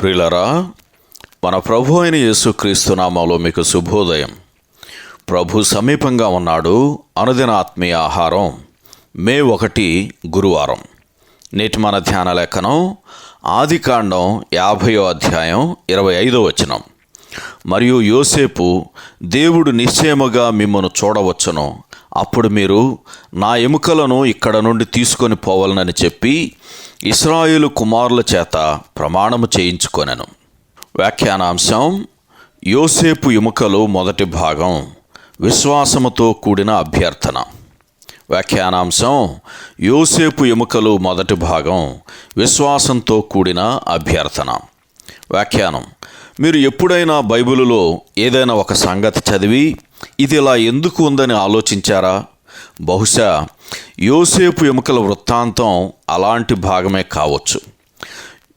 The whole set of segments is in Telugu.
ప్రిలరా మన ప్రభు అయిన యేసుక్రీస్తు నామంలో మీకు శుభోదయం. ప్రభు సమీపంగా ఉన్నాడు అనుదిన ఆత్మీయ ఆహారం మే ఒకటి గురువారం. నేటి మన ధ్యాన లేఖనం ఆది కాండం యాభయో అధ్యాయం ఇరవై ఐదో వచనం. మరియు యోసేపు దేవుడు నిశ్చయముగా మిమ్మను చూడవచ్చును. అప్పుడు మీరు నా ఎముకలను ఇక్కడ నుండి తీసుకొని పోవాలనని చెప్పి ఇస్రాయులు కుమారుల చేత ప్రమాణము చేయించుకొనెను. వ్యాఖ్యానాంశం యోసేపు ఎముకలు మొదటి భాగం విశ్వాసముతో కూడిన అభ్యర్థన. వ్యాఖ్యానాంశం యోసేపు ఎముకలు మొదటి భాగం విశ్వాసంతో కూడిన అభ్యర్థన. వ్యాఖ్యానం మీరు ఎప్పుడైనా బైబిలులో ఏదైనా ఒక సంగతి చదివి ఇది ఇలా ఎందుకు ఉందని ఆలోచించారా? బహుశా యోసేపు ఎముకల వృత్తాంతం అలాంటి భాగమే కావచ్చు.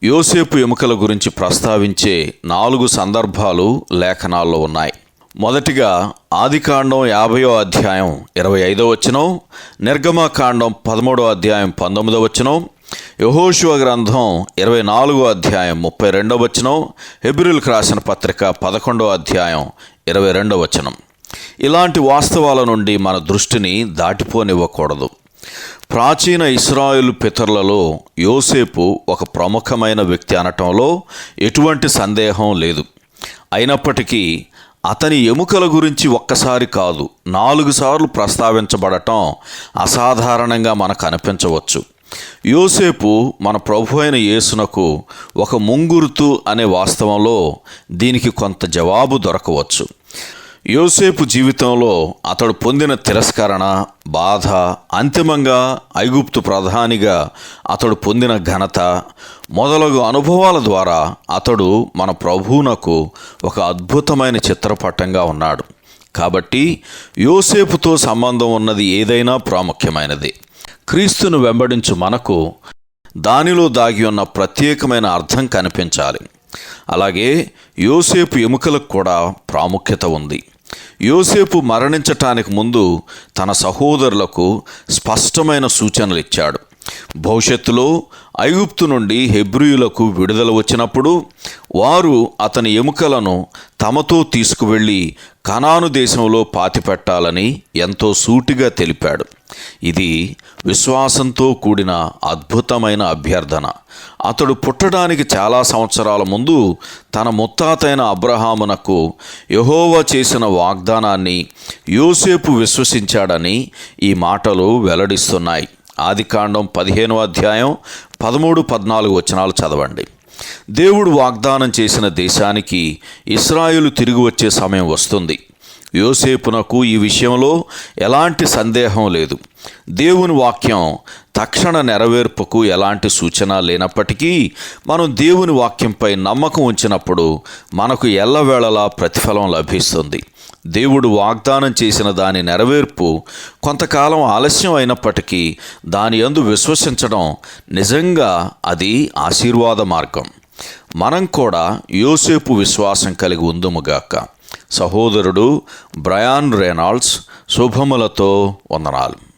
యోసేపు ఎముకల గురించి ప్రస్తావించే నాలుగు సందర్భాలు లేఖనాల్లో ఉన్నాయి. మొదటిగా ఆదికాండం యాభయో అధ్యాయం ఇరవై ఐదో వచనం నిర్గమకాండం పదమూడో అధ్యాయం పంతొమ్మిదో వచనం యహోశివ గ్రంథం ఇరవై నాలుగో అధ్యాయం ముప్పై రెండో వచనం హెబ్రిల్కి రాసిన పత్రిక పదకొండో అధ్యాయం ఇరవై రెండో వచనం. ఇలాంటి వాస్తవాల నుండి మన దృష్టిని దాటిపోనివ్వకూడదు. ప్రాచీన ఇస్రాయేలు పితరులలో యోసేపు ఒక ప్రముఖమైన వ్యక్తి అనటంలో ఎటువంటి సందేహం లేదు. అయినప్పటికీ అతని ఎముకల గురించి ఒక్కసారి కాదు నాలుగు సార్లు ప్రస్తావించబడటం అసాధారణంగా మనకు అనిపించవచ్చు. యోసేపు మన ప్రభు అయిన యేసునకు ఒక ముంగురుతు అనే వాస్తవంలో దీనికి కొంత జవాబు దొరకవచ్చు. యోసేపు జీవితంలో అతడు పొందిన తిరస్కరణ బాధ అంతిమంగా ఐగుప్తు ప్రధానిగా అతడు పొందిన ఘనత మొదలగు అనుభవాల ద్వారా అతడు మన ప్రభువునకు ఒక అద్భుతమైన చిత్రపటంగా ఉన్నాడు. కాబట్టి యోసేపుతో సంబంధం ఉన్నది ఏదైనా ప్రాముఖ్యమైనది. క్రీస్తును వెంబడించు మనకు దానిలో దాగి ఉన్న ప్రత్యేకమైన అర్థం కనిపించాలి. అలాగే యోసేపు ఎముకలకు కూడా ప్రాముఖ్యత ఉంది. యోసేపు మరణించటానికి ముందు తన సహోదరులకు స్పష్టమైన సూచనలు ఇచ్చాడు. భవిష్యత్తులో ఐగుప్తు నుండి హెబ్రియులకు విడుదల వచ్చినప్పుడు వారు అతని ఎముకలను తమతో తీసుకువెళ్ళి కనాను దేశంలో పాతిపెట్టాలని ఎంతో సూటిగా తెలిపాడు. ఇది విశ్వాసంతో కూడిన అద్భుతమైన అభ్యర్థన. అతడు పుట్టడానికి చాలా సంవత్సరాల ముందు తన ముత్తాతైన అబ్రహామునకు యహోవా చేసిన వాగ్దానాన్ని యోసేపు విశ్వసించాడని ఈ మాటలు వెల్లడిస్తున్నాయి. ఆదికాండం పదిహేనో అధ్యాయం పదమూడు పద్నాలుగు వచనాలు చదవండి. దేవుడు వాగ్దానం చేసిన దేశానికి ఇస్రాయులు తిరిగి వచ్చే సమయం వస్తుంది. యోసేపునకు ఈ విషయంలో ఎలాంటి సందేహం లేదు. దేవుని వాక్యం తక్షణ నెరవేర్పుకు ఎలాంటి సూచన లేనప్పటికీ మనం దేవుని వాక్యంపై నమ్మకం ఉంచినప్పుడు మనకు ఎల్లవేళలా ప్రతిఫలం లభిస్తుంది. దేవుడు వాగ్దానం చేసిన దాని నెరవేర్పు కొంతకాలం ఆలస్యం అయినప్పటికీ దాని యందు విశ్వసించడం నిజంగా అది ఆశీర్వాద మార్గం. మనం కూడా యోసేపు విశ్వాసం కలిగి ఉందుముగాక సహోదరుడు బ్రయాన్ రేనాల్డ్స్ శుభములతో వందనాలు.